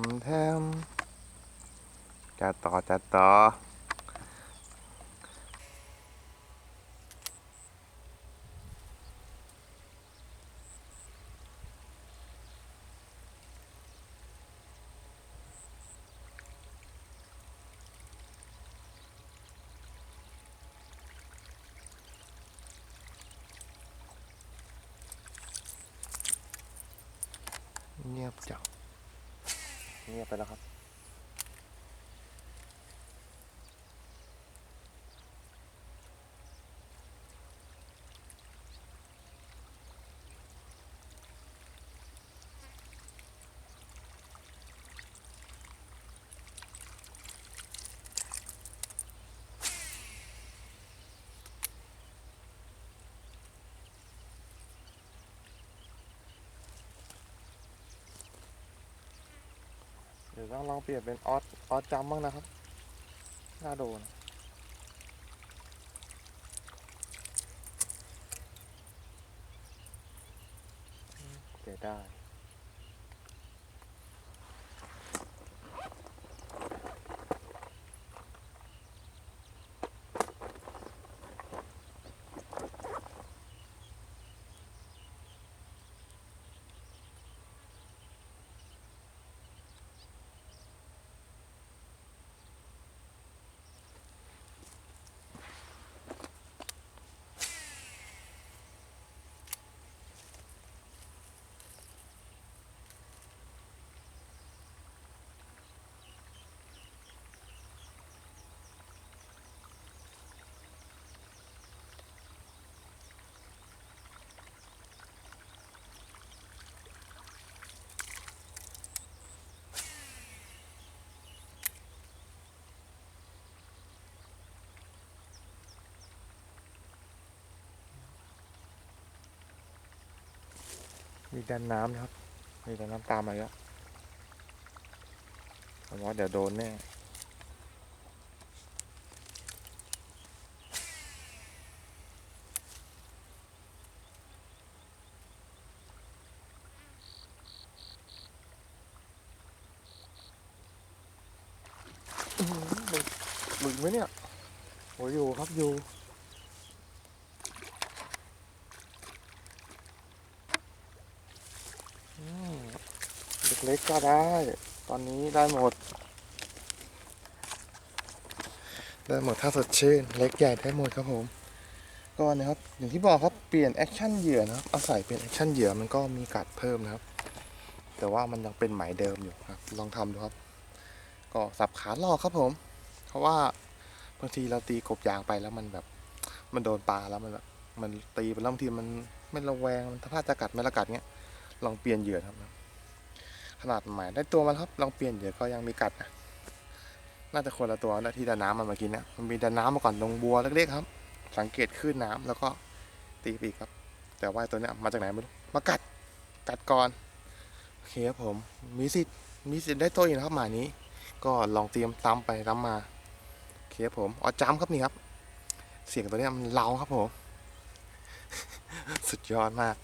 มแทมจัดต่อจัดต่อเงียบจัง เงียบไปแล้วครับ ดี๋ยวต้องลองเปลี่ยนเป็นออสออสจำบ้างนะครับ น่าโดนเสียได้ มีดันน้ำนะครับ มีดันน้ำตามมาแล้วผมว่าเดี๋ยวโดนแน่หมึกไหมเนี่ยโอ้ยอยู่ครับอยู่ อืม เล็กก็ได้ ตอนนี้ได้หมด ได้หมดถ้าสดชื่น เล็กใหญ่ได้หมดครับผม ก็นะครับ อย่างที่บอกครับเปลี่ยนแอคชั่นเหยื่อนะครับเอาใส่เป็นแอคชั่นเหยื่อมันก็มีกัดเพิ่มนะครับ แต่ว่ามันยังเป็นหมายเดิมอยู่ครับ ลองทำดูครับ ก็สับขาหลอกครับผม เพราะว่าบางทีเราตีกบยางไปแล้วมันแบบ มันโดนปลาแล้วมันแบบมันตีไปแล้วบางทีมันไม่ระแวงมันถ้าพลาดจะกัดไม่ละกัดเงี้ยลองเปลี่ยนเหยื่อครับ นาดหมายได้ตัวมันครับลองเปลี่ยนเหยื่อก็ยังมีกัดนะน่าจะคนละตัวนะที่ดาน้ำมันมากินนี่ยมันมีดาน้ำมาก่อนลงบัวเล็กๆครับ สังเกตคลื่นน้ำแล้วก็ตีปอีกครับ แต่ว่าตัวเนี้ยมาจากไหนไม่รู้มากัดกัดก่อนโอเคครับผมมีสิทธิ์มีสิทธิ์ได้ตัวอีกนะครับหมานี้ ก็ลองเตรียมตามไปตามมาโอเคครับผมออจ้ำครับนี่ครับ เสียงตัวเนี้ยมันเล้าครับผม สุดยอดมาก